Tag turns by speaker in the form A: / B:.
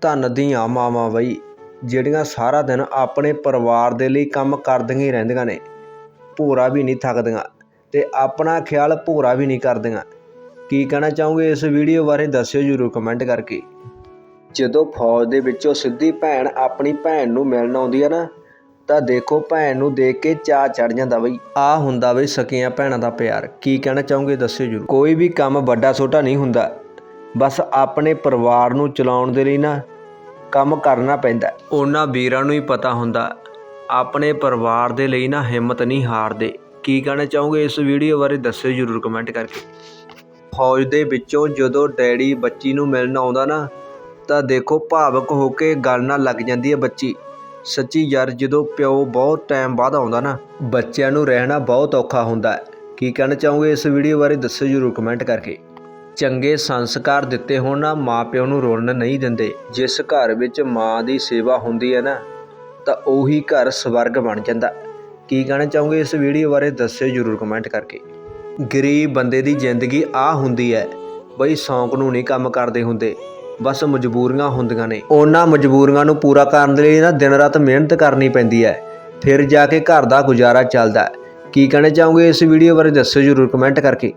A: ਧੰਨ ਦੀਆਂ ਮਾਵਾਂ ਬਈ, ਜਿਹੜੀਆਂ ਸਾਰਾ ਦਿਨ ਆਪਣੇ ਪਰਿਵਾਰ ਦੇ ਲਈ ਕੰਮ ਕਰਦੀਆਂ ਹੀ ਰਹਿੰਦੀਆਂ ਨੇ। ਭੋਰਾ ਵੀ ਨਹੀਂ ਥੱਕਦੀਆਂ ਤੇ ਆਪਣਾ ਖਿਆਲ ਭੋਰਾ ਵੀ ਨਹੀਂ ਕਰਦੀਆਂ। ਕੀ ਕਹਿਣਾ ਚਾਹੋਗੇ ਇਸ ਵੀਡੀਓ ਬਾਰੇ, ਦੱਸਿਓ ਜਰੂਰ ਕਮੈਂਟ ਕਰਕੇ। ਜਦੋਂ ਫੌਜ ਦੇ ਵਿੱਚੋਂ ਸਿੱਧੀ ਭੈਣ ਆਪਣੀ ਭੈਣ ਨੂੰ ਮਿਲਣ ਆਉਂਦੀ ਹੈ ਨਾ, ਤਾਂ ਦੇਖੋ ਭੈਣ ਨੂੰ ਦੇਖ ਕੇ ਚਾਅ ਚੜ ਜਾਂਦਾ ਬਈ। ਆ ਹੁੰਦਾ ਬਈ ਸਕੀਆਂ ਭੈਣਾਂ ਦਾ ਪਿਆਰ। ਕੀ ਕਹਿਣਾ ਚਾਹੋਗੇ, ਦੱਸਿਓ ਜਰੂਰ। ਕੋਈ ਵੀ ਕੰਮ ਵੱਡਾ ਛੋਟਾ ਨਹੀਂ ਹੁੰਦਾ। ਬਸ ਆਪਣੇ ਪਰਿਵਾਰ ਨੂੰ ਚਲਾਉਣ ਦੇ ਲਈ ਨਾ ਕੰਮ ਕਰਨਾ ਪੈਂਦਾ। ਉਹਨਾਂ ਵੀਰਾਂ ਨੂੰ ਹੀ ਪਤਾ ਹੁੰਦਾ, ਆਪਣੇ ਪਰਿਵਾਰ ਦੇ ਲਈ ਨਾ ਹਿੰਮਤ ਨਹੀਂ ਹਾਰਦੇ। ਕੀ ਕਹਿਣਾ ਚਾਹੋਗੇ ਇਸ ਵੀਡੀਓ ਬਾਰੇ ਦੱਸਿਓ ਜਰੂਰ ਕਮੈਂਟ ਕਰਕੇ। ਫੌਜ ਦੇ ਵਿੱਚੋਂ ਜਦੋਂ ਡੈਡੀ ਬੱਚੀ ਨੂੰ ਮਿਲਣ ਆਉਂਦਾ ਨਾ, ਤਾਂ ਦੇਖੋ ਭਾਵਕ ਹੋ ਕੇ ਗੱਲ ਨਾਲ ਲੱਗ ਜਾਂਦੀ ਹੈ ਬੱਚੀ। ਸੱਚੀ ਯਾਰ, ਜਦੋਂ ਪਿਓ ਬਹੁਤ ਟਾਈਮ ਬਾਅਦ ਆਉਂਦਾ ਨਾ, ਬੱਚਿਆਂ ਨੂੰ ਰਹਿਣਾ ਬਹੁਤ ਔਖਾ ਹੁੰਦਾ ਹੈ। ਕੀ ਕਹਿਣਾ ਚਾਹੋਗੇ ਇਸ ਵੀਡੀਓ ਬਾਰੇ ਦੱਸਿਓ ਜਰੂਰ ਕਮੈਂਟ ਕਰਕੇ। ਚੰਗੇ ਸੰਸਕਾਰ ਦਿੱਤੇ ਹੋਣ ਨਾ ਮਾਪਿਓ ਨੂੰ ਰੋਣ ਨਹੀਂ ਦਿੰਦੇ। ਜਿਸ ਘਰ ਵਿੱਚ ਮਾਂ ਦੀ ਸੇਵਾ ਹੁੰਦੀ ਹੈ ਨਾ, ਤਾਂ ਉਹੀ ਘਰ ਸਵਰਗ ਬਣ ਜਾਂਦਾ। ਕੀ ਕਹਿਣਾ ਚਾਹੋਗੇ ਇਸ ਵੀਡੀਓ ਬਾਰੇ, ਦੱਸਿਓ ਜਰੂਰ ਕਮੈਂਟ ਕਰਕੇ। ਗਰੀਬ ਬੰਦੇ ਦੀ ਜ਼ਿੰਦਗੀ ਆ ਹੁੰਦੀ ਹੈ, ਬਈ ਸ਼ੌਂਕ ਨੂੰ ਨਹੀਂ ਕੰਮ ਕਰਦੇ ਹੁੰਦੇ, ਬਸ ਮਜਬੂਰੀਆਂ ਹੁੰਦੀਆਂ ਨੇ। ਉਹਨਾਂ ਮਜਬੂਰੀਆਂ ਨੂੰ ਪੂਰਾ ਕਰਨ ਦੇ ਲਈ ਨਾ ਦਿਨ ਰਾਤ ਮਿਹਨਤ ਕਰਨੀ ਪੈਂਦੀ ਹੈ, ਫਿਰ ਜਾ ਕੇ ਘਰ ਦਾ ਗੁਜ਼ਾਰਾ ਚੱਲਦਾ ਕੀ ਕਹਿਣਾ ਚਾਹੋਗੇ ਇਸ ਵੀਡੀਓ ਬਾਰੇ, ਦੱਸਿਓ ਜਰੂਰ ਕਮੈਂਟ ਕਰਕੇ।